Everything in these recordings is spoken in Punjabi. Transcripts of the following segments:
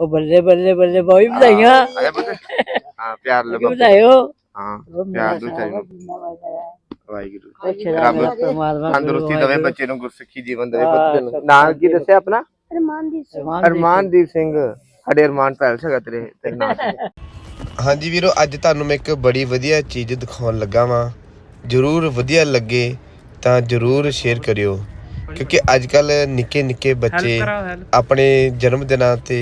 ਉਹ ਬੱਲੇ ਬੱਲੇ ਬੱਲੇ ਬਹੁਤ ਵਧਾਈਆਂ। ਆਇਆ ਪੁੱਤ ਹਾਂ ਪਿਆਰ ਲੈ ਬਾਪੂ ਵਧਾਇਓ। ਹਾਂ ਪਿਆਰ ਦੋ ਚਾਹੀਦਾ ਵਾਹਿਗੁਰੂ ਰੱਬ ਪਰਮਾਤਮਾ ਤੰਦਰੁਸਤੀ ਦੇਵੇ ਬੱਚੇ ਨੂੰ ਗੁਰਸਿੱਖੀ ਜੀਵਨ ਦੇਵੇ ਪੁੱਤ ਨਾਂ। ਕੀ ਦੱਸਿਆ ਆਪਣਾ? ਅਰਮਾਨਦੀਪ ਸਿੰਘ। ਸਾਡੇ ਅਰਮਾਨ ਪੈਲ ਸਗਾ ਤੇਰੇ ਤੇਰੇ ਨਾਂ ਹਾਂਜੀ ਵੀਰੋ ਅੱਜ ਤੁਹਾਨੂੰ ਮੈਂ ਇੱਕ ਬੜੀ ਵਧੀਆ ਚੀਜ਼ ਦਿਖਾਉਣ ਲੱਗਾ ਵਾਂ। ਜਰੂਰ ਵਧੀਆ ਲੱਗੇ ਤਾਂ ਜਰੂਰ ਸ਼ੇਅਰ ਕਰਿਓ। ਕਿਉਂਕਿ ਅੱਜ ਕੱਲ ਨਿੱਕੇ ਨਿੱਕੇ ਬੱਚੇ ਆਪਣੇ ਜਨਮ ਦਿਨਾਂ ਤੇ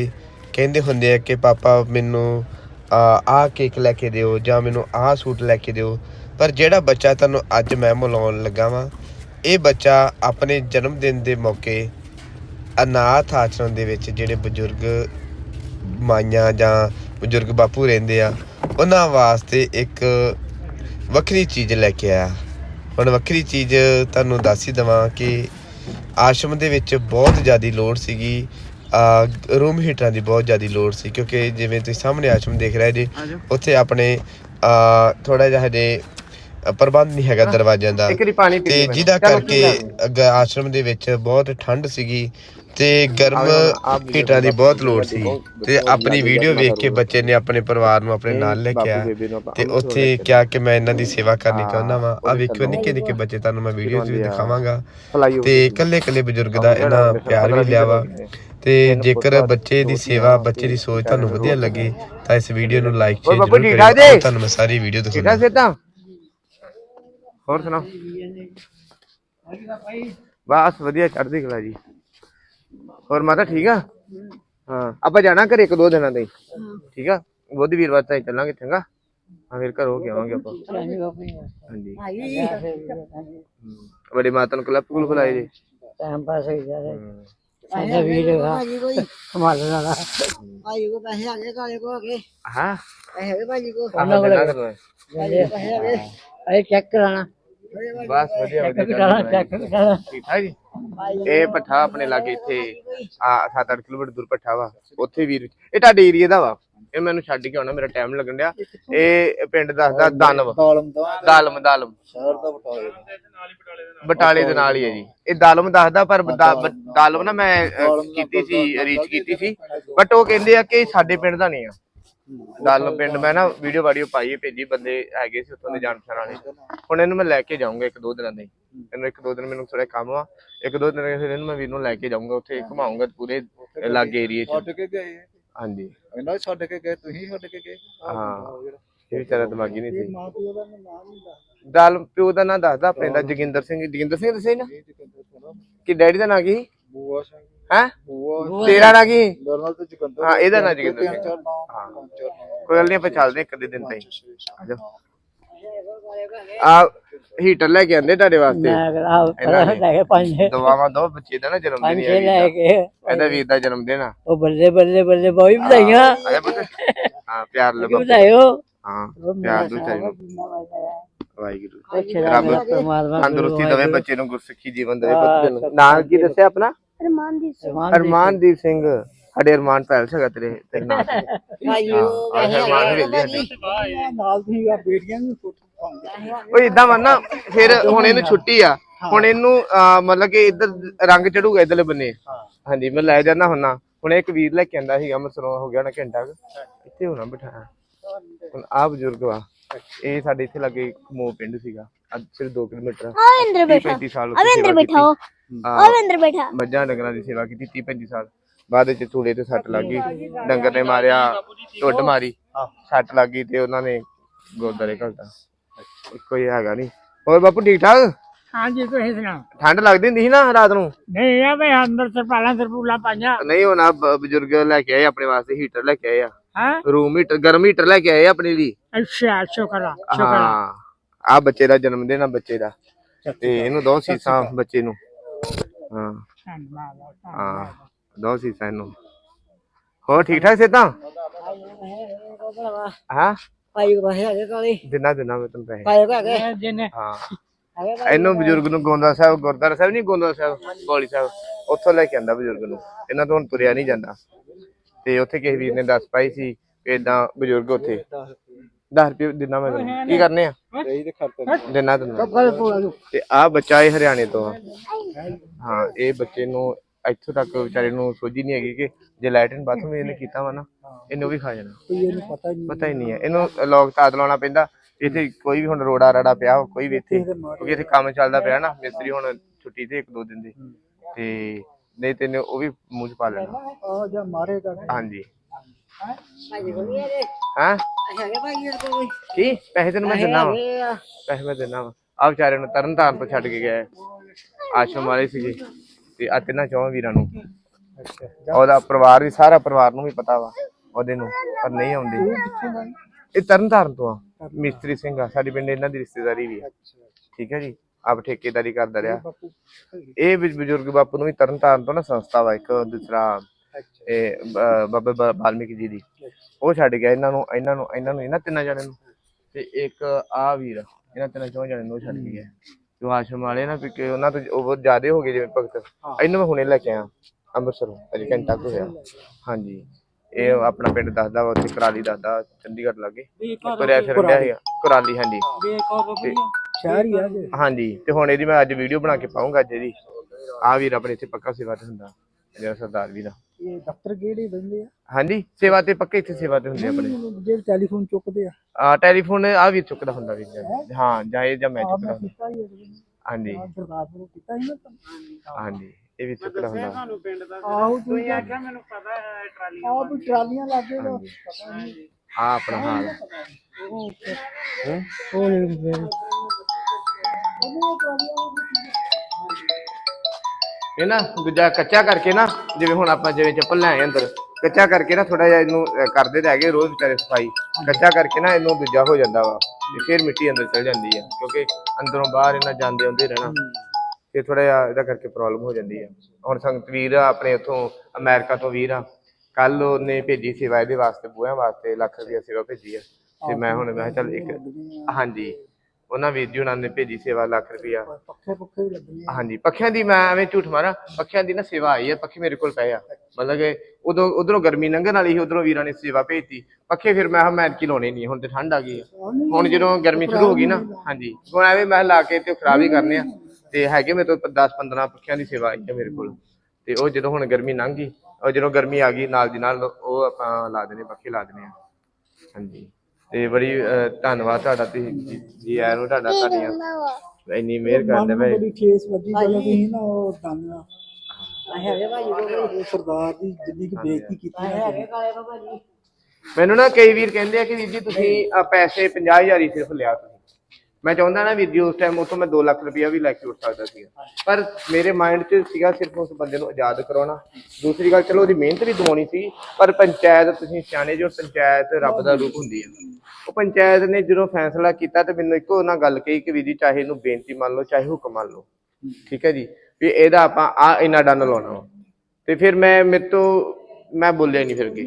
ਕਹਿੰਦੇ ਹੁੰਦੇ ਆ ਕਿ ਪਾਪਾ ਮੈਨੂੰ ਆਹ ਕੇਕ ਲੈ ਕੇ ਦਿਓ ਜਾਂ ਮੈਨੂੰ ਆਹ ਸੂਟ ਲੈ ਕੇ ਦਿਓ, ਪਰ ਜਿਹੜਾ ਬੱਚਾ ਤੁਹਾਨੂੰ ਅੱਜ ਮੈਂ ਮਿਲਾਉਣ ਲੱਗਾ ਵਾਂ, ਇਹ ਬੱਚਾ ਆਪਣੇ ਜਨਮ ਦਿਨ ਦੇ ਮੌਕੇ ਅਨਾਥ ਆਸ਼ਰਮ ਦੇ ਵਿੱਚ ਜਿਹੜੇ ਬਜ਼ੁਰਗ ਮਾਈਆਂ ਜਾਂ ਬਜ਼ੁਰਗ ਬਾਪੂ ਰਹਿੰਦੇ ਆ, ਉਹਨਾਂ ਵਾਸਤੇ ਇੱਕ ਵੱਖਰੀ ਚੀਜ਼ ਲੈ ਕੇ ਆਇਆ। ਹੁਣ ਵੱਖਰੀ ਚੀਜ਼ ਤੁਹਾਨੂੰ ਦੱਸ ਹੀ ਦਵਾਂ ਕਿ ਆਸ਼ਰਮ ਦੇ ਵਿੱਚ ਬਹੁਤ ਜ਼ਿਆਦਾ ਲੋੜ ਸੀਗੀ ਰੂਮ ਹੀਟਰਾਂ ਦੀ ਬਹੁਤ ਜ਼ਿਆਦੀ ਲੋੜ ਸੀ ਕਿਉਂਕਿ ਜਿਵੇਂ ਤੁਸੀਂ ਸਾਹਮਣੇ ਆਸ਼ਰਮ ਦੇਖ ਰਹੇ ਜੀ ਉੱਥੇ ਆਪਣੇ ਆ ਥੋੜਾ ਜਿਹਾ ਹਜੇ ਪ੍ਰਬੰਧ ਨਹੀਂ ਹੈਗਾ ਦਰਵਾਜ਼ਿਆਂ ਦਾ। ਤੇ ਜਿਹਦਾ ਕਰਕੇ ਆਸ਼ਰਮ ਦੇ ਵਿੱਚ ਬਹੁਤ ਠੰਡ ਸੀਗੀ ਤੇ ਗਰਮ ਹੀਟਰਾਂ ਦੀ ਬਹੁਤ ਲੋੜ ਸੀ। ਤੇ ਆਪਣੀ ਵੀਡੀਓ ਵੇਖ ਕੇ ਬੱਚੇ ਨੇ ਆਪਣੇ ਪਰਿਵਾਰ ਨੂੰ ਆਪਣੇ ਨਾਲ ਲੈ ਕੇ ਆਇਆ। ਤੇ ਉੱਥੇ ਕਿਹਾ ਕਿ ਮੈਂ ਇਹਨਾਂ ਦੀ ਸੇਵਾ ਕਰਨੀ ਚਾਹੁੰਦਾ ਵਾਂ। ਆ ਵੇਖਿਓ ਨਿੱਕੇ ਨਿੱਕੇ ਬੱਚੇ ਤੁਹਾਨੂੰ ਮੈਂ ਵੀਡੀਓ ਵੀ ਦਿਖਾਵਾਂਗਾ। ਤੇ ਇਕੱਲੇ ਇਕੱਲੇ ਬਜ਼ੁਰਗ ਦਾ ਇਹਨਾਂ ਪਿਆਰ ਵੀ ਲਿਆ ਵਾ। ਤੇ ਜੇਕਰ ਬੱਚੇ ਦੀ ਸੇਵਾ ਬੱਚੇ ਦੀ ਸੋਚ ਤੁਹਾਨੂੰ ਵਧੀਆ ਲੱਗੇ ਤਾਂ ਇਸ ਵੀਡੀਓ ਨੂੰ ਲਾਈਕ ਸ਼ੇਅਰ ਜ਼ਰੂਰ ਕਰਿਓ। ਤੁਹਾਨੂੰ ਮੈਂ ਸਾਰੀ ਵੀਡੀਓ ਦਿਖਾਉਂਦਾ। ਸਿੱਧਾ? ਹੋਰ ਸੁਣਾਓ? ਬਸ ਵਧੀਆ ਚੜ੍ਹਦੀ ਕਲਾ ਜੀ। ਹੋਰ ਮਾਤਾ ਠੀਕ ਆ? ਹਾਂ ਆਪਾਂ ਜਾਣਾ ਘਰੇ ਇੱਕ ਦੋ ਦਿਨਾਂ ਦੇ ਠੀਕ ਆ? ਬੁੱਧ ਵੀਰਵਾਰ ਤਾਈ ਚੱਲਾਂਗੇ ਚੰਗਾ? ਹਾਂ ਫਿਰ ਘਰ ਹੋ ਕੇ ਆਵਾਂਗੇ ਆਪਾਂ। ਹਾਂਜੀ। ਬੜੀ ਮਾਤਾ ਨੂੰ ਕਲੱਪ ਕੁਲ ਬੁਲਾਏ ਜੀ। ਟਾਈਮ ਪਾਸ ਹੋ ਜਾ ਰਿਹਾ। ਸਾਡਾ ਵੀਡੀਓ ਦਾ ਕਮਾਲ ਦਾ ਭਾਈ ਕੋ ਪੈਸੇ ਆ ਗਏ ਕਾਲੇ ਕੋ ਆ ਗਏ। ਹਾਂ। ਪੈਸੇ ਹੈਗੇ ਭਾਜੀ ਕੋ ਆਹ ਦੇਣਾ ਕਦੋਂ ਹੈ? ਅਰੇ ਚੈੱਕ ਕਰਾਣਾ ਬਸ ਵਧੀਆ ਵਧੀਆ ਕਲਾ ਚੈੱਕ ਕਰਾਣਾ। ਠੀਕ ਠਾਕ ਜੀ? ਇਹ ਪੱਠਾ ਆਪਣੇ ਲਾਗੇ ਇੱਥੇ ਆ 7-8 ਕਿਲੋਮੀਟਰ ਦੂਰ ਪੱਠਾ ਵਾ। ਉੱਥੇ ਵੀਰ ਇਹ ਤੁਹਾਡੇ ਏਰੀਆ ਦਾ ਵਾ? ਇਹ ਮੈਨੂੰ ਛੱਡ ਕੇ ਆਉਣਾ ਮੇਰਾ ਟਾਈਮ ਲੱਗਣ ਡਿਆ। ਇਹ ਪਿੰਡ ਦੱਸਦਾ ਦਾਨਵ ਕਾਲਮ ਦਾ ਦਾਲਮ ਦਾਲਮ। ਸ਼ਹਿਰ ਦਾ ਬਟਾਲੇ ਬਟਾਲੇ ਦੇ ਨਾਲ ਹੀ ਹੈ ਜੀ। ਇਹ ਦਾਲਮ ਦੱਸਦਾ ਪਰ ਦਾ- ਦਾਲਮ ਨਾ ਮੈਂ ਅਹ, ਕੀਤੀ ਸੀ ਰੀਚ ਕੀਤੀ ਸੀ। ਬਟ ਉਹ ਕਹਿੰਦੇ ਆ ਕਿ ਸਾਡੇ ਪਿੰਡ ਦਾ ਨਹੀਂ ਆ। ਦਾਲਮ ਪਿੰਡ ਮੈਂ ਨਾ ਵੀਡੀਓ ਵਾਡੀਓ ਪਾਈ ਭੇਜੀ ਬੰਦੇ ਹੈਗੇ ਸੀ ਉੱਥੋਂ ਦੇ ਜਾਣ ਪਛਾਣ ਵਾਲੇ ਹੁਣ ਇਹਨੂੰ ਮੈਂ ਲੈ ਕੇ ਜਾਊਂਗਾ ਇੱਕ ਦੋ ਦਿਨਾਂ ਦੇ ਇਹਨੂੰ ਇੱਕ ਦੋ ਦਿਨ ਮੈਨੂੰ ਥੋੜਾ ਕੰਮ ਆ। ਇੱਕ ਦੋ ਦਿਨ ਫਿਰ ਇਹਨੂੰ ਮੈਂ ਵੀਰ ਨੂੰ ਲੈ ਕੇ ਜਾਊਂਗਾ ਉੱਥੇ ਘੁਮਾਊਂਗਾ ਪੂਰੇ ਲਾਗੇ ਏਰੀਏ 'ਚ। ਕੇ ਗਏ ਹਾਂਜੀ। ਇਹਨਾਂ ਛੱਡ ਕੇ ਗਏ ਤੁਸੀਂ ਛੱਡ ਕੇ ਗਏ? ਹਾਂ। ਇਹ ਵਿਚਾਰਾ ਦਿਮਾਗੀ ਨਹੀਂ ਸੀ। ਮਾਂ ਪਿਓ ਦਾ ਨਾਮ ਦਾਲ ਪਿਓ ਦਾ ਨਾਂ ਦੱਸਦਾ ਆਪਣੇ ਦਾ ਜੋਗਿੰਦਰ ਸਿੰਘ। ਜੋਗਿੰਦਰ ਸਿੰਘ ਦੱਸੇ ਨਾ? ਇਹ ਤੇ ਕਹਿੰਦੇ ਸੁਣਾ ਕਿ ਡੈਡੀ ਦਾ ਨਾਂ ਕੀ ਬੂਆ ਸਿੰਘ। ਹੈ? ਬੂਆ ਤੇਰਾ ਨਾਂ ਕੀ ਦਰਨਲ ਤੇ ਜਗੰਦਰ ਹਾਂ ਇਹਦਾ ਨਾਂ ਜੋਗਿੰਦਰ ਤਿੰਨ ਸਿੰਘ। ਚਾਰ ਨਾਮ ਪੰਜ ਚਾਰ ਨਾਮ ਕੋਈ ਗੱਲ ਨਹੀਂ ਆਪਾਂ ਚੱਲਦੇ ਇੱਕ ਅੱਧੇ ਦਿਨ ਤਾਈਂ। ਆ ਜਾਓ। ਆ ਹੀਟਰ ਲੈ ਕੇ ਆਂਦੇ ਤੁਹਾਡੇ ਵਾਸਤੇ? ਮੈਂ ਕਰਾ ਲੈ ਕੇ ਪੰਜ ਦਵਾਵਾਂ ਦੋ ਬੱਚੇ ਦਾ ਨਾ ਜਨਮ ਦਿਨ ਪੰਜ ਹੈ ਲੈ ਇਹਦਾ ਕੇ। ਇਹਦਾ ਵੀਰ ਦਾ ਜਨਮ ਦਿਨ ਆ। ਉਹ ਬੱਲੇ ਬੱਲੇ ਬੱਲੇ ਬਹੁਤ ਵਧਾਈਆਂ। ਆਇਆ ਪੁੱਤ ਹਾਂ ਪਿਆਰ ਵਧਾਇਓ। ਹਾਂ ਪਿਆਰ ਦੋ ਚਾਹੀਦਾ ਵਾਹਿਗੁਰੂ। ਰੱਬ ਪਰਮਾਤਮਾ ਤੰਦਰੁਸਤੀ ਦੇਵੇ ਬੱਚੇ ਨੂੰ ਗੁਰਸਿੱਖੀ ਜੀਵਨ ਦੇਵੇ ਪੁੱਤ ਤੈਨੂੰ ਨਾਂ ਕੀ ਦੱਸਿਆ ਆਪਣਾ? ਅਰਮਾਨਦੀਪ ਸਿੰਘ। ਸਾਡੇ ਅਰਮਾਨ ਪੈਲ ਸਗਾ ਤੇਰੇ ਤੇਰੇ ਨਾਂ ਤੇ। ਭਾਈ ਹਾਂ, ਆਹ ਅਰਮਾਨ ਹਵੇਲੀ ਸਾਡੀ ਨਾਲ ਤੁਸੀਂ ਆ ਬੇਟੀਆਂ ਨੂੰ ਫੋਟੋ ਪਾਉਂਦੇ ਉਹ ਇਦਾਂ ਵਾ ਨਾ ਫਿਰ ਹੁਣ ਇਹਨੂੰ ਛੁੱਟੀ ਆ। ਹੁਣ ਇਹਨੂੰ ਅਹ, ਮਤਲਬ ਕਿ ਇੱਧਰ ਰੰਗ ਚੜੂਗਾ ਇਧਰਲੇ ਬੰਨੇ। ਹਾਂਜੀ ਮੈਂ ਲੈ ਜਾਂਦਾ ਹੁੰਨਾ। ਹੁਣ ਇੱਕ ਵੀਰ ਲੈ ਕੇ ਆਂਦਾ ਸੀਗਾ ਮਸਰੋਂ ਹੋ ਗਿਆ ਨਾ ਘੰਟਾ ਕੁ। ਇੱਥੇ ਹੋਣਾ ਬਿਠਾਇਆ। ਹੁਣ ਆ ਬਜ਼ੁਰਗ ਵਾ। ਇਹ ਸਾਡੇ ਇੱਥੇ ਲੱਗੇ ਮੋ ਪਿੰਡ ਸੀਗਾ। ਅੱਜ ਸਿਰ 2 ਕਿਲੋਮੀਟਰ ਆ। ਅੰਦਰ ਬੈਠਾ। 35 ਸਾਲ ਆ ਅੰਦਰ ਬੈਠਾ ਉਹ। ਅੰਦਰ ਬੈਠਾ। ਮੱਝਾਂ ਡੰਗਰਾਂ ਦੀ ਸੇਵਾ ਕੀਤੀ 30 35 ਸਾਲ। ਬਾਅਦ ਵਿੱਚ ਥੂੜੇ ਤੇ ਸੱਟ ਲੱਗ ਗਈ। ਡੰਗਰ ਨੇ ਮਾਰਿਆ ਢੁੱਡ ਮਾਰੀ ਸੱਟ ਲੱਗ ਗਈ ਤੇ ਉਹਨਾਂ ਨੇ ਗੋਦਾਰੇ ਘਲਤਾ। ਇੱਕੋ ਹੀ ਹੈਗਾ ਨਹੀਂ ਹੋਰ ਬਾਪੂ ਠੀਕ ਠਾਕ? ਹਾਂਜੀ ਤੁਸੀਂ ਸੁਣਾਓ? ਠੰਡ ਲੱਗਦੀ ਹੁੰਦੀ ਸੀ ਨਾ ਰਾਤ ਨੂੰ? ਨਹੀਂ ਆ ਬਈ ਅੰਦਰ ਤਰਪਾਲਾਂ ਤਰਪੂਲਾਂ ਪਾਈਆਂ। ਨਹੀਂ ਹੁਣ ਆ ਬਜ਼ੁਰਗ ਲੈ ਕੇ ਆਏ ਆਪਣੇ ਵਾਸਤੇ ਹੀਟਰ ਲੈ ਕੇ ਆਏ ਆ। ਹਾਂ? ਰੂਮ ਹੀਟਰ ਗਰਮ ਹੀਟਰ ਲੈ ਕੇ ਆਏ ਆ ਆਪਣੇ ਲਈ। ਅੱਛਾ ਸ਼ੁਕਰਾ ਹਾਂ ਆ ਬੱਚੇ ਦਾ ਜਨਮ ਦਿਨ ਆ ਬੱਚੇ ਦਾ। ਤੇ ਇਹਨੂੰ ਦੋ ਸੀਸਾਂ ਬੱਚੇ ਨੂੰ। ਹਾਂ। ਹਾਂ। ਦੋ ਸੀਸਾਂ ਇਹਨੂੰ ਹੋਰ ਠੀਕ ਠਾਕ ਸੇ ਹਾਂ? ਭਾਈ ਕੋ ਪੈਸੇ ਕਾਲੇ ਦਿਨਾ ਦਿਨਾ ਮੈਂ ਤੈਨੂੰ ਪੈਸੇ। ਭਾਈ ਕੋ ਆ ਹਾਂ। ਇਹਨੂੰ ਬਜ਼ੁਰਗ ਨੂੰ ਗੋਂਦਾ ਸਾਹਿਬ, ਗੁਰਦੁਆਰਾ ਸਾਹਿਬ ਨਹੀਂ, ਗੋਂਦਾ ਸਾਹਿਬ ਬੋਲੀ ਸਾਹਿਬ, ਉੱਥੋਂ ਲੈ ਕੇ ਆਂਦਾ ਬਜ਼ੁਰਗ ਨੂੰ। ਇਹਨਾਂ ਤੋਂ ਹੁਣ ਤੁਰਿਆ ਨਹੀਂ ਜਾਂਦਾ। ਤੇ ਉੱਥੇ ਕਿਸੇ ਵੀਰ ਨੇ ਦੱਸ ਪਾਈ ਸੀ ਕਿ ਇਦਾਂ ਬਜ਼ੁਰਗ ਉੱਥੇ। 10 ਰੁਪਏ ਦਿਨਾ ਮੈਂ ਤੈਨੂੰ ਕੀ ਕਰਨੇ ਆ? ਰਹੀ ਦਿਨਾ। ਤੇ ਆ ਬੱਚਾ ਇਹ ਹਰਿਆਣੇ ਤੋਂ ਆ। ਹਾਂ, ਇਹ ਬੱਚੇ ਨੂੰ ਇੱਥੋਂ ਤੱਕ ਵਿਚਾਰੇ ਨੂੰ ਸੋਝੀ ਨਹੀਂ ਹੈਗੀ ਕਿ ਜੇ ਲੈਟਰਨ ਬਾਥਰੂਮ ਇਹਨੇ ਕੀਤਾ ਵਾ ਨਾ ਇਹਨੇ ਵੀ ਖਾ ਜਾਣਾ। ਕੋਈ ਇਹਨੂੰ ਪਤਾ ਹੀ ਨਹੀਂ ਪਤਾ ਹੀ ਨਹੀਂ ਹੈ। ਇਹਨੂੰ ਲੋਕ ਤਾਦ ਲਾਉਣਾ ਪੈਂਦਾ ਇੱਥੇ ਕੋਈ ਵੀ ਹੁਣ ਰੋੜਾ ਰਾੜਾ ਪਿਆ ਹੋ, ਕੋਈ ਵੀ ਇੱਥੇ ਕਿਉਂਕਿ ਇੱਥੇ ਕੰਮ ਚੱਲਦਾ ਪਿਆ ਨਾ ਮਿਸਤਰੀ ਹੁਣ ਛੁੱਟੀ ਤੇ ਇੱਕ ਦੋ ਦਿਨ ਦੀ। ਤੇ ਨਹੀਂ ਤੇ ਉਹ ਵੀ ਮੂੰਹ ਚ ਪਾ ਲੈਣਾ। ਆ ਜਾਂ ਮਾਰੇਗਾ ਹਾਂਜੀ। ਭਾਜੀ ਕੋਲ ਨਹੀਂ ਹੈਗੇ? ਹਾਂ? ਹੈਗੇ ਭਾਜੀ ਕੋਲ ਕੀ? ਪੈਸੇ ਤੈਨੂੰ ਮੈਂ ਦਿੰਦਾ ਵਾ? ਪੈਸੇ ਮੈਂ ਦਿੰਦਾ ਵਾ। ਆ ਵਿਚਾਰੇ ਨੂੰ ਤਰਨ ਤਾਰਨ ਤੋਂ ਛੱਡ ਕੇ ਗਏ ਆਸ਼ਰਮ ਵਾਲੇ ਸੀਗੇ। ਤੇ ਆ ਤਿੰਨਾਂ ਚੌਹਾਂ ਵੀਰਾਂ ਨੂੰ। ਉਹਦਾ ਪਰਿਵਾਰ ਵੀ ਸਾਰਾ ਪਰਿਵਾਰ ਨੂੰ ਵੀ ਪਤਾ ਵਾ ਉਹਦੇ ਨੂੰ ਪਰ ਨਹੀਂ ਆਉਂਦੇ। ਇਹ ਤਰਨ ਤਾਰਨ ਤੋਂ ਆ ਮਿਸਤਰੀ ਸਿੰਘ ਆ ਸਾਡੇ ਪਿੰਡ ਇਹਨਾਂ ਦੀ ਰਿਸ਼ਤੇਦਾਰੀ ਵੀ ਆ। ਠੀਕ ਹੈ ਜੀ ਆਪ ਠੇਕੇਦਾਰੀ ਕਰਦਾ ਰਿਹਾ। ਇਹ ਵੀ ਬਜ਼ੁਰਗ ਬਾਪੂ ਨੂੰ ਵੀ ਤਰਨ ਤਾਰਨ ਤੋਂ ਨਾ ਸੰਸਥਾ ਵਾ ਇੱਕ ਦੂਸਰਾ ਇਹ ਬਾਬਾ ਬ- ਵਾਲਮੀਕੀ ਜੀ ਦੀ। ਉਹ ਛੱਡ ਗਿਆ ਇਹਨਾਂ ਨੂੰ ਇਹਨਾਂ ਨੂੰ ਇਹਨਾਂ ਨੂੰ ਇਹਨਾਂ ਤਿੰਨਾਂ ਜਣਿਆਂ ਨੂੰ। ਤੇ ਇੱਕ ਆ ਵੀਰ ਇਹਨਾਂ ਤਿੰਨਾਂ ਚੋਂ ਜਣਿਆਂ ਨੂੰ ਛੱਡ ਗਿਆ। ਜੋ ਆਸ਼ਰਮ ਵਾਲੇ ਨਾ ਵੀ ਕਿ ਉਹਨਾਂ ਤੋਂ ਉਹ ਜ਼ਿਆਦੇ ਹੋ ਗਏ ਜਿਵੇਂ ਭਗਤ। ਇਹਨੂੰ ਮੈਂ ਹੁਣੇ ਲੈ ਕੇ ਆਇਆ ਅੰਮ੍ਰਿਤਸਰ ਅਜੇ ਘੰਟਾ ਕੁ ਹੋਇਆ। ਹਾਂਜੀ। ਇਹ ਆਪਣਾ ਪਿੰਡ ਦੱਸਦਾ ਵਾ ਉੱਥੇ ਕਰਾਲੀ ਦੱਸਦਾ ਚੰਡੀਗੜ੍ਹ ਲਾਗੇ। ਤੁਰਿਆ ਫਿਰ ਰਿਹਾ ਸੀਗਾ ਕਰਾਲੀ। ਹਾਂਜੀ। ਤੇ ਸ਼ਹਿਰ ਹੀ ਆ ਜੇ ਹਾਂਜੀ ਤੇ ਹੁਣ ਇਹਦੀ ਮੈਂ ਅੱਜ ਵੀਡੀਓ ਬਣਾ ਕੇ ਪਾਉਂਗਾ ਅੱਜ ਇਹਦੀ। ਆ ਵੀਰ ਆਪਣੇ ਇੱਥੇ ਪੱਕਾ ਸੇਵਾ ਤੇ ਹੁੰਦਾ। ਜਿਹੜਾ ਸਰਦਾਰ ਵੀਰ ਆ ਇਹ ਦਫ਼ਤਰ ਕਿਹੜੇ ਬੰਦੇ ਆ ਹਾਂਜੀ ਸੇਵਾ ਤੇ ਪੱਕੇ ਇੱਥੇ ਸੇਵਾ ਤੇ ਹੁੰਦੇ ਆਪਣੇ ਜਿਹੜੇ ਟੈਲੀਫੋਨ ਚੁੱਕਦੇ ਆ ਆ ਟੈਲੀਫੋਨ ਆ ਵੀਰ ਚੁੱਕਦਾ ਹੁੰਦਾ ਜੀ। ਹਾਂ ਜਾਂ ਇਹ ਜਾਂ ਮੈਂ ਆ ਚੁੱਕਦਾ ਹੁੰਦਾ। ਹਾਂਜੀ ਆ ਗੁਰਦਾਸਪੁਰ ਕੀਤਾ ਸੀ ਨਾ। ਹਾਂਜੀ ਇਹ ਵੀ ਚੁੱਕਦਾ ਹੁੰਦਾ ਆਹੋ ਤੁਸੀਂ ਆਖਿਆ ਮੈਨੂੰ ਪਤਾ ਹੈ ਟਰਾਲੀ ਆਹ ਵੀ ਟਰਾਲੀਆਂ ਲੱਗੇ ਤਾਂ ਪਤਾ ਨਹੀਂ ਆ ਆਪਣਾ ਹਾਲ ਉਹ ਹੂੰ? ਇਹ ਨਾ ਦੂਜਾ ਕੱਚਾ ਕਰਕੇ ਨਾ ਜਿਵੇਂ ਹੁਣ ਆਪਾਂ ਜਿਵੇਂ ਚੱਪਲ ਲੈ ਆਏ ਅੰਦਰ ਕੱਚਾ ਕਰਕੇ ਨਾ ਥੋੜਾ ਜਿਹਾ ਇਹਨੂੰ ਅਹ, ਕਰਦੇ ਰਹਿ ਗਏ ਰੋਜ਼ ਵਿਚਾਰੇ ਸਫ਼ਾਈ। ਕੱਚਾ ਕਰਕੇ ਨਾ ਇਹਨੂੰ ਦੂਜਾ ਹੋ ਜਾਂਦਾ ਵਾ ਤੇ ਫਿਰ ਮਿੱਟੀ ਅੰਦਰ ਚਲ ਜਾਂਦੀ ਆ ਕਿਉਂਕਿ ਅੰਦਰੋਂ ਬਾਹਰ ਇਹਨਾਂ ਜਾਂਦੇ ਆਉਂਦੇ ਰਹਿਣਾ। ਤੇ ਥੋੜਾ ਜਿਹਾ ਇਹਦਾ ਕਰਕੇ ਪ੍ਰੋਬਲਮ ਹੋ ਜਾਂਦੀ ਆ। ਹੁਣ ਸੰਗਤ ਵੀਰ ਆ ਆਪਣੇ ਉਥੋਂ ਅਮਰੀਕਾ ਤੋਂ ਵੀਰ ਆ। ਕੱਲ ਉਹਨੇ ਭੇਜੀ ਸੇਵਾ ਇਹਦੇ ਵਾਸਤੇ ਬੂਹਿਆਂ ਵਾਸਤੇ ਲੱਖ ਰੁਪਈਆ ਸੇਵਾ ਭੇਜੀ ਆ। ਤੇ ਮੈਂ ਹੁਣ ਮੈਂ ਕਿਹਾ ਚੱਲ ਇੱਕ ਹਾਂਜੀ। ਉਹਨਾਂ ਵੀਰ ਜੀ ਉਹਨਾਂ ਨੇ ਭੇਜੀ ਸੇਵਾ ਲੱਖ ਰੁਪਈਆ ਪੱਖੇ ਪੁੱਖੇ ਵੀ ਲੱਗਣੇ ਆ। ਹਾਂਜੀ ਪੱਖਿਆਂ ਦੀ ਮੈਂ ਐਵੇਂ ਝੂਠ ਮਾਰਾਂ ਪੱਖਿਆਂ ਦੀ ਨਾ ਸੇਵਾ ਆਈ ਹੈ ਪੱਖੇ ਮੇਰੇ ਕੋਲ ਪਏ ਆ। ਮਤਲਬ ਕਿ ਉਦੋਂ ਉਧਰੋਂ ਗਰਮੀ ਲੰਘਣ ਵਾਲੀ ਸੀ ਉਧਰੋਂ ਵੀਰਾਂ ਨੇ ਸੇਵਾ ਭੇਜਤੀ। ਪੱਖੇ ਫਿਰ ਮੈਂ ਕਿਹਾ ਮੈਂ ਕੀ ਲਾਉਣੇ ਨਹੀਂ ਹੁਣ ਤੇ ਠੰਡ ਆ ਗਈ ਆ। ਹੁਣ ਜਦੋਂ ਗਰਮੀ ਸ਼ੁਰੂ ਹੋ ਗਈ ਨਾ ਹਾਂਜੀ। ਹੁਣ ਐਵੇਂ ਮੈਂ ਲਾ ਕੇ ਤੇ ਉਹ ਖਰਾਬ ਹੀ ਕਰਨੇ ਆ। ਤੇ ਹੈਗੇ ਮੇਰੇ ਤੋਂ 10 15 ਪੱਖਿਆਂ ਦੀ ਸੇਵਾ ਆਈ ਹੈ ਮੇਰੇ ਕੋਲ। ਤੇ ਉਹ ਜਦੋਂ ਹੁਣ ਗਰਮੀ ਲੰਘ ਗਈ ਉਹ ਜਦੋਂ ਗਰਮੀ ਆ ਗਈ ਨਾਲ ਦੀ ਨਾਲ ਉਹ ਆਪਾਂ ਲਾ ਦੇਣੇ ਪੱਖੇ ਲਾ ਦੇਣੇ ਆ। ਹਾਂਜੀ। ਤੇ ਬੜੀ ਧੰਨਵਾਦ ਤੁਹਾਡਾ ਤੁਸੀਂ ਜੀ- ਆਇਆਂ ਨੂੰ ਤੁਹਾਡਾ ਤੁਹਾਡੀਆਂ ਇੰਨੀ ਮਿਹਰ ਕਰਦੇ ਮਨ ਨੂੰ ਭਾਈ ਬੜੀ ਠੇਸ ਵੱਜੀ ਜਦੋਂ ਤੁਸੀਂ ਨਾ ਉਹ ਦੰਨ ਹੈਗੇ ਭਾਜੀ ਉਹ ਸਰਦਾਰ ਦੀ ਜਿੰਨੀ ਕੁ ਬੇਇੱਜ਼ਤੀ ਕੀਤੀ ਹੈਗੇ ਕਾਲੇ ਭਾਜੀ। ਮੈਨੂੰ ਨਾ ਕਈ ਵੀਰ ਕਹਿੰਦੇ ਆ ਕਿ ਵੀਰ ਜੀ ਤੁਸੀਂ ਪੈਸੇ 50000 ਹੀ ਸਿਰਫ ਲਿਆ ਤੁਸੀਂ। ਮੈਂ ਚਾਹੁੰਦਾ ਨਾ ਵੀਰ ਜੀ, ਉਸ ਟਾਈਮ ਉਤੋਂ ਮੈਂ 2 ਲੱਖ ਰੁਪਇਆ ਵੀ ਲੈ ਕੇ ਉੱਠ ਸਕਦਾ ਸੀ ਪਰ ਮੇਰੇ ਮਾਈਂਡ 'ਚ ਸੀਗਾ ਸਿਰਫ ਉਸ ਬੰਦੇ ਨੂੰ ਆਜ਼ਾਦ ਕਰਾਉਣਾ। ਦੂਸਰੀ ਗੱਲ, ਚਲੋ ਉਹਦੀ ਮਿਹਨਤ ਵੀ ਦਵਾਉਣੀ ਸੀ, ਪਰ ਪੰਚਾਇਤ, ਤੁਸੀਂ ਸਿਆਣੇ ਜੋ ਪੰਚਾਇਤ ਰੱਬ ਦਾ ਰੂਪ ਹੁੰਦੀ ਹੈ। ਉਹ ਪੰਚਾਇਤ ਨੇ ਜਦੋਂ ਫੈਸਲਾ ਕੀਤਾ ਤੇ ਮੈਨੂੰ ਇੱਕੋ ਨਾ ਗੱਲ ਕਹੀ ਕਿ ਵੀਰ ਜੀ, ਚਾਹੇ ਇਹਨੂੰ ਬੇਨਤੀ ਮੰਨ ਲਓ, ਚਾਹੇ ਹੁਕਮ ਮੰਨ ਲਓ। ਠੀਕ ਹੈ ਜੀ? ਵੀ ਇਹਦਾ ਆਪਾਂ ਆ ਇੰਨਾ ਡੰਨ ਲਾਉਣਾ ਤੇ ਫਿਰ ਮੈਂ, ਮੇਰੇ ਤੋਂ, ਮੈਂ ਬੋਲਿਆ ਨਹੀਂ ਫਿਰ ਅੱਗੇ।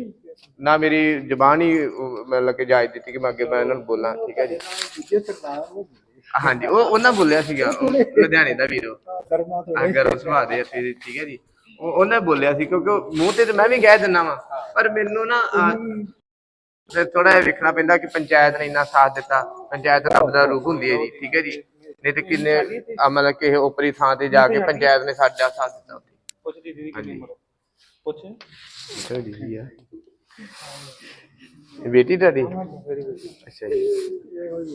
ਨਾ ਮੇਰੀ ਜ਼ਬਾਨ ਹੀ ਮਤਲਬ ਕਿ ਇਜਾਜ਼ਤ ਦਿੱਤੀ ਕਿ ਮੈਂ ਅੱਗੇ ਮੈਂ ਇਹਨਾਂ ਨੂੰ ਬੋਲਾਂ ਠੀਕ ਹੈ ਜੀ। ਦੂਜੇ ਸਰਦਾਰ ਉਹ ਹਾਂਜੀ ਉਹ ਉਹਨਾਂ ਬੋਲਿਆ ਸੀਗਾ ਉਹ ਲੁਧਿਆਣੇ ਦਾ ਵੀਰ ਉਹ। ਕਰਮਾ ਤੋਂ ਅਗਰ ਸੁਭਾਅ ਦੇ ਅਸੀਂ ਠੀਕ ਹੈ ਜੀ। ਉਹ ਉਹਨੇ ਬੋਲਿਆ ਸੀ ਕਿਉਂਕਿ ਉਹ ਮੂੰਹ ਤੇ ਤਾਂ ਮੈਂ ਵੀ ਕਹਿ ਦਿੰਦਾ ਵਾਂ ਪਰ ਮੈਨੂੰ ਨਾ ਫਿਰ ਥੋੜਾ ਜਿਹਾ ਵੇਖਣਾ ਪੈਂਦਾ ਕਿ ਪੰਚਾਇਤ ਨੇ ਇੰਨਾ ਸਾਥ ਦਿੱਤਾ ਪੰਚਾਇਤ ਰੱਬ ਦਾ ਰੂਪ ਹੁੰਦੀ ਹੈ ਜੀ ਠੀਕ ਹੈ ਜੀ। ਨਹੀਂ ਤੇ ਕਿੰਨੇ ਮਤਲਬ ਕਿ ਇਹ ਉਪਰੀ ਥਾਂ ਤੇ ਜਾ ਕੇ ਪੰਚਾਇਤ ਨੇ ਸਾਡਾ ਸਾਥ ਦਿੱਤਾ ਉੱਥੇ। ਪੁੱਛ ਦੀਦੀ ਦੀ ਹਾਂਜੀ। ਪੁੱਛ। ਅੱਛਾ ਜੀ ਆ। ਬੇਟੀ ਤੁਹਾਡੀ? ਅੱਛਾ ਜੀ।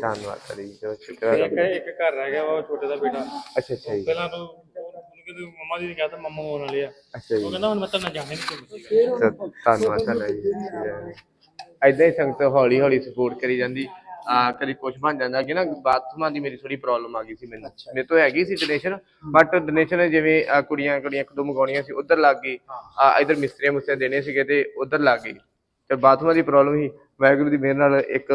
ਧੰਨਵਾਦ ਤੁਹਾਡੀ ਜੋ ਸ਼ੁਕਰ ਹੈ। ਇੱਕ ਘਰ ਰਹਿ ਗਿਆ ਵਾ ਉਹ ਛੋਟੇ ਦਾ ਬੇਟਾ। ਅੱਛਾ ਅੱਛਾ ਜੀ। ਪਹਿਲਾਂ ਤੋਂ ਉਹਨੂੰ ਕਹਿੰਦੇ ਮੰਮਾ ਜੀ ਨੇ ਕਿਹਾ ਤਾਂ ਮੰਮਾ ਹੋਣ ਵਾਲੇ ਆ। ਅੱਛਾ ਜੀ। ਉਹ ਕਹਿੰਦਾ ਹੁਣ ਮੈਂ ਤਾਂ ਜਾਣੇ ਨਹੀਂ ਧੰਨਵਾਦ ਤੁਹਾਡਾ ਜੀ। ਐਦਾਂ ਹੀ ਸੰਗਤ ਹੌਲੀ ਹੌਲੀ ਸਪੋਰਟ ਕਰੀ ਜਾਂਦੀ। ਆ ਕਦੀ ਕੁਝ ਬਣ ਜਾਂਦਾ ਕਿ ਨਾ ਬਾਥਰੂਮਾਂ ਦੀ ਮੇਰੀ ਥੋੜੀ ਪ੍ਰੋਬਲਮ ਆ ਗਈ ਸੀ ਮੈਨੂੰ। ਮੇਰੇ ਤੋਂ ਹੈਗੀ ਸੀ ਡੋਨੇਸ਼ਨ ਬਟ ਡੋਨੇਸ਼ਨ ਜਿਵੇਂ ਕੁੜੀਆਂ ਕੁੜੀਆਂ ਇੱਕ ਦੋ ਮੰਗਾਉਣੀਆਂ ਸੀ ਉਧਰ ਲੱਗ ਗਈ। ਆ ਇਧਰ ਮਿਸਤਰੀਆਂ ਮੁਸਤਰੀਆਂ ਦੇਣੇ ਸੀਗੇ ਤੇ ਉਧਰ ਲੱਗ ਗਈ। ਤੇ ਬਾਥਰੂਮਾਂ ਦੀ ਪ੍ਰੋਬਲਮ ਸੀ। ਵਾਹਿਗੁਰੂ ਦੀ ਮਿਹਰ ਨਾਲ ਇੱਕ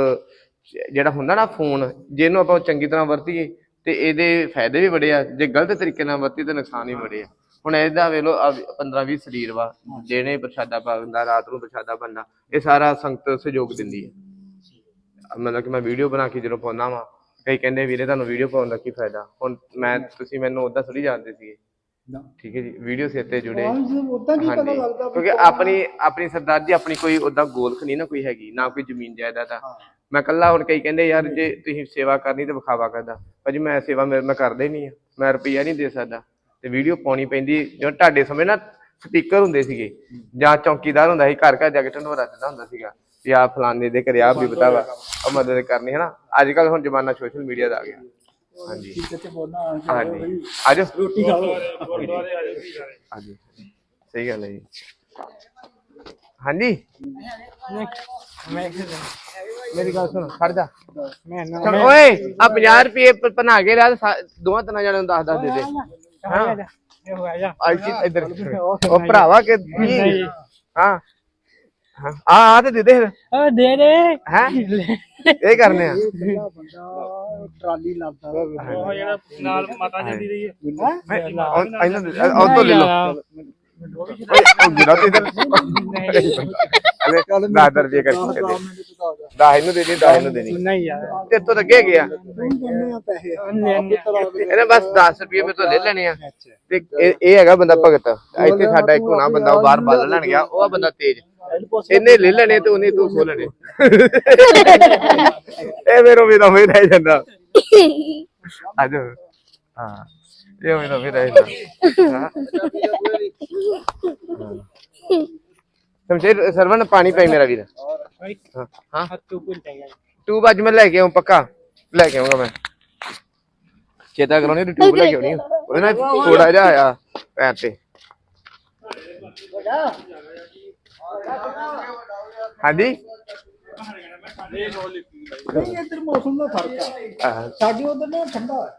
ਜਿਹੜਾ ਹੁੰਦਾ ਨਾ ਫੋਨ ਜਿਹਨੂੰ ਆਪਾਂ ਚੰਗੀ ਤਰ੍ਹਾਂ ਵਰਤੀਏ ਤੇ ਇਹਦੇ ਫਾਇਦੇ ਵੀ ਬੜੇ ਆ। ਜੇ ਗਲਤ ਤਰੀਕੇ ਨਾਲ ਵਰਤੀ ਤੇ ਨੁਕਸਾਨ ਵੀ ਬੜੇ ਆ। ਹੁਣ ਇਹਦਾ ਵੇਖ ਲਓ 15 20 ਸਰੀਰ ਵਾ ਜਿਹਨੇ ਪ੍ਰਸ਼ਾਦਾ ਪਾਉਂਦਾ ਰਾਤ ਨੂੰ ਪ੍ਰਸ਼ਾਦਾ ਬਣਦਾ ਇਹ ਸਾਰਾ ਸੰਗਤ ਸਹਿਯੋਗ ਦਿੰਦੀ ਹੈ। ਮਤਲਬ ਕਿ ਮੈਂ ਵੀਡੀਓ ਬਣਾ ਕੇ ਜਦੋਂ ਪਾਉਂਦਾ ਵਾਂ ਕਈ ਕਹਿੰਦੇ ਵੀਰੇ ਤੁਹਾਨੂੰ ਵੀਡੀਓ ਪਾਉਣ ਦਾ ਕੀ ਫਾਇਦਾ? ਹੁਣ ਮੈਂ ਤੁਸੀਂ ਮੈਨੂੰ ਉਦਾਂ ਥੋੜੀ ਜਾਣਦੇ ਸੀਗੇ। ਠੀਕ ਹੈ ਜੀ ਵੀਡੀਓ ਸਿਰ ਤੇ ਜੁੜੇ। ਉਦਾਂ ਕੀ ਪਤਾ ਹਾਂਜੀ। ਲੱਗਦਾ ਵੀ ਕਿਉਂਕਿ ਆਪਣੀ ਆਪਣੀ ਸਰਦਾਰ ਜੀ ਆਪਣੀ ਕੋਈ ਉਦਾਂ ਗੋਲਖ ਨਹੀਂ ਨਾ ਕੋਈ ਹੈਗੀ ਨਾ ਕੋਈ ਜ਼ਮੀਨ ਜਾਇਦਾਦ ਆ। ਮੈਂ ਕੱਲਾ ਹੁਣ ਕਈ ਕਹਿੰਦੇ ਯਾਰ ਜੇ ਤੁਸੀਂ ਸੇਵਾ ਕਰਨੀ ਤੇ ਵਿਖਾਵਾ ਕਰਦਾ। ਭਾਜੀ ਮੈਂ ਸੇਵਾ ਮੈਂ ਮੈਂ ਕਰਦਾ ਹੀ ਨਹੀਂ ਆ ਮੈਂ ਰੁਪਈਆ ਨਹੀਂ ਦੇ ਸਕਦਾ। ਤੇ ਵੀਡੀਓ ਪਾਉਣੀ ਪੈਂਦੀ ਜਿਵੇਂ ਤੁਹਾਡੇ ਸਮੇਂ ਨਾ ਸਪੀਕਰ ਹੁੰਦੇ ਸੀਗੇ ਜਾਂ ਚੌਕੀਦਾਰ ਹੁੰਦਾ ਸੀ ਘਰ ਘਰ ਜਾ ਕੇ ਢੰਡੋਰਾ ਦਿੰਦਾ ਹੁੰਦਾ ਸੀਗਾ। ਆ ਫਲਾਣੇ ਦੇ ਘਰੇ ਆ ਵੀ ਪਤਾ ਵਾ ਉਹ ਮਦਦ ਕਰਨੀ ਹੈ ਨਾ। ਅੱਜ ਕੱਲ ਹੁਣ ਜ਼ਮਾਨਾ ਸੋਸ਼ਲ ਮੀਡੀਆ ਦਾ ਆ ਗਿਆ। ਹਾਂਜੀ। ਕਿਤੇ ਬੋਲਣਾ ਹਾਂਜੀ। ਆਜੋ। ਰੋਟੀ ਜੀ ਸਾਰੇ ਹਾਂਜੀ। ਸਹੀ ਗੱਲ ਹੈ ਜੀ। ਹਾਂਜੀ। ਮੇਰੀ ਗੱਲ ਸੁਣ ਖੜ ਜਾ। ਮੈਂ ਓਏ ਆ 50 ਰੁਪਏ ਬਣਾ ਕੇ ਸਾ- ਦੋਵਾਂ ਤਿੰਨਾਂ ਜਣਿਆਂ ਨੂੰ 10 10 ਦੇ ਦੇ। ਹਾਂ। ਇਹ ਹੋ ਗਿਆ ਆ ਇੱਥੇ ਇੱਧਰ। ਉਹ ਭਰਾਵਾ ਕੀ? ਹਾਂ। ਹਾਂ। ਆ ਆ ਤੇ ਦੇ ਦੇ ਫਿਰ। ਓ ਦੇ ਦੇ। ਹੈ? ਇਹ ਕਰਨੇ ਆ। ਜਿਹੜਾ ਬੰਦਾ ਟਰਾਲੀ ਲਾਦਾ ਉਹ ਜਿਹੜਾ ਨਾਲ ਮਾਤਾ ਜਾਂਦੀ ਰਹੀ ਹੈ ਉਹ- ਇਹਨਾਂ ਦੇ ਉਹ ਤੋਂ ਲੈ ਲਓ ਉਹ ਗਿਰਾ ਤੇ ਇਧਰ ਅਰੇ 10 ਰੁਪਏ ਕਰ ਦੇ ਮਿੰਟ ਤੋਂ ਦਾ 10 ਇਹਨੂੰ ਦੇ ਦੇ 10 ਇਹਨੂੰ ਦੇ ਦੇ ਨਹੀਂ ਯਾਰ ਤੇ ਤੋਂ ਅੱਗੇ ਗਿਆ ਕਿੰਨੇ ਆ ਪੈਸੇ ਇਹਨੇ ਬਸ 10 ਰੁਪਏ ਮੇਰੇ ਤੋਂ ਲੈ ਲੈਣੇ ਆ। ਤੇ ਇਹ ਇਹ ਹੈਗਾ ਬੰਦਾ ਭਗਤ। ਇੱਥੇ ਸਾਡਾ ਇੱਕ ਹੋਣਾ ਬੰਦਾ ਉਹ ਬਾਹਰ ਬਾਲ ਲੈਣ ਗਿਆ ਉਹ ਆ ਬੰਦਾ ਤੇਜ। ਇਹਨੇ ਲੈ ਲੈਣੇ ਤੇ ਉਹਨੇ ਤੂੰ ਖੋ ਲੈਣੇ। ਇਹ ਮੇਰੋ ਮੇਰਾ ਹੋਈ ਰਹਿ ਜਾਂਦਾ। ਆਜੋ ਹਾਂ ਇਹ ਮੇਰਾ ਵੀ ਰਹਿ ਜਾਂਦਾ। ਸਮਝੇ ਸਰਵਣ ਪਾਣੀ ਪਾਈ ਮੇਰਾ ਵੀਰ। ਹਾਂ। ਹਾਂ ਟੂਬ ਅੱਜ ਮੈਂ ਲੈ ਕੇ ਆਉਂ ਪੱਕਾ। ਲੈ ਕੇ ਆਉਂਗਾ ਮੈਂ। ਚੇਤਾ ਕਰਾਉਣੀ ਤੇ ਟੂਬ ਲੈ ਕੇ ਆਉਣੀ ਉਹਦੇ ਨਾਲ ਥੋੜਾ ਜਿਹਾ ਆਇਆ ਪੈਰ ਤੇ। ਹਾਂਜੀ? ਨਹੀਂ ਇੱਧਰ ਮੌਸਮ ਦਾ ਫ਼ਰਕ ਆ। ਆਹ, ਸਾਡੇ ਉਧਰ ਨਾ ਠੰਡਾ ਹੈ।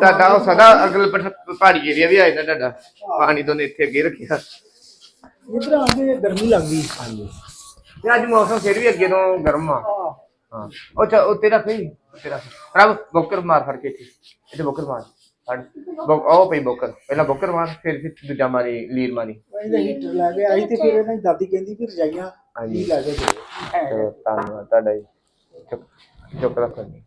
ਤੁਹਾਡਾ ਉਹ ਸਦਾ ਅਗਲ ਪਠ- ਪਹਾੜੀ ਏਰੀਆ ਵੀ ਆ ਜਾਂਦਾ ਤੁਹਾਡਾ ਪਾਣੀ ਤੋਂ ਇੱਥੇ ਅੱਗੇ ਰੱਖਿਆ। ਇੱਧਰ ਆ ਕੇ ਗਰਮੀ ਲੱਗਦੀ ਹਾਂਜੀ। ਤੇ ਅੱਜ ਮੌਸਮ ਫਿਰ ਵੀ ਅੱਗੇ ਤੋਂ ਗਰਮ ਆ। ਹਾਂ। ਉਹ ਚਾ ਰੱਖ ਲਈ। ਉੱਤੇ ਰੱਖ। ਪ੍ਰਭ ਬੋਕਰ ਮਾਰ ਫੜ ਕੇ ਇੱਥੇ। ਇੱਥੇ ਬੋਕਰ ਮਾਰ। ਉਹ ਪਈ ਬੋਕਰ। ਪਹਿਲਾਂ ਬੋਕਰ ਮਾਰ ਫਿਰ ਫਿਰ ਦੂਜਾ ਮਾਰੀ ਲੀਰ ਮਾਰੀ। ਇਹਦਾ ਹੀਟਰ ਲੈ ਕੇ ਆਈ ਤੇ ਫਿਰ ਇਹਨਾਂ ਦੀ ਦਾਦੀ ਕਹਿੰਦੀ ਵੀ ਰਜਾਈਆਂ ਹਾਂਜੀ। ਕੀ ਲੈ ਕੇ ਦੇ। ਚਲੋ ਧੰਨਵਾਦ। ਤੁਹਾਡਾ ਜੀ। ਚੁੱਪ ਚੁੱਪ ਰੱਖੋ ਜੀ।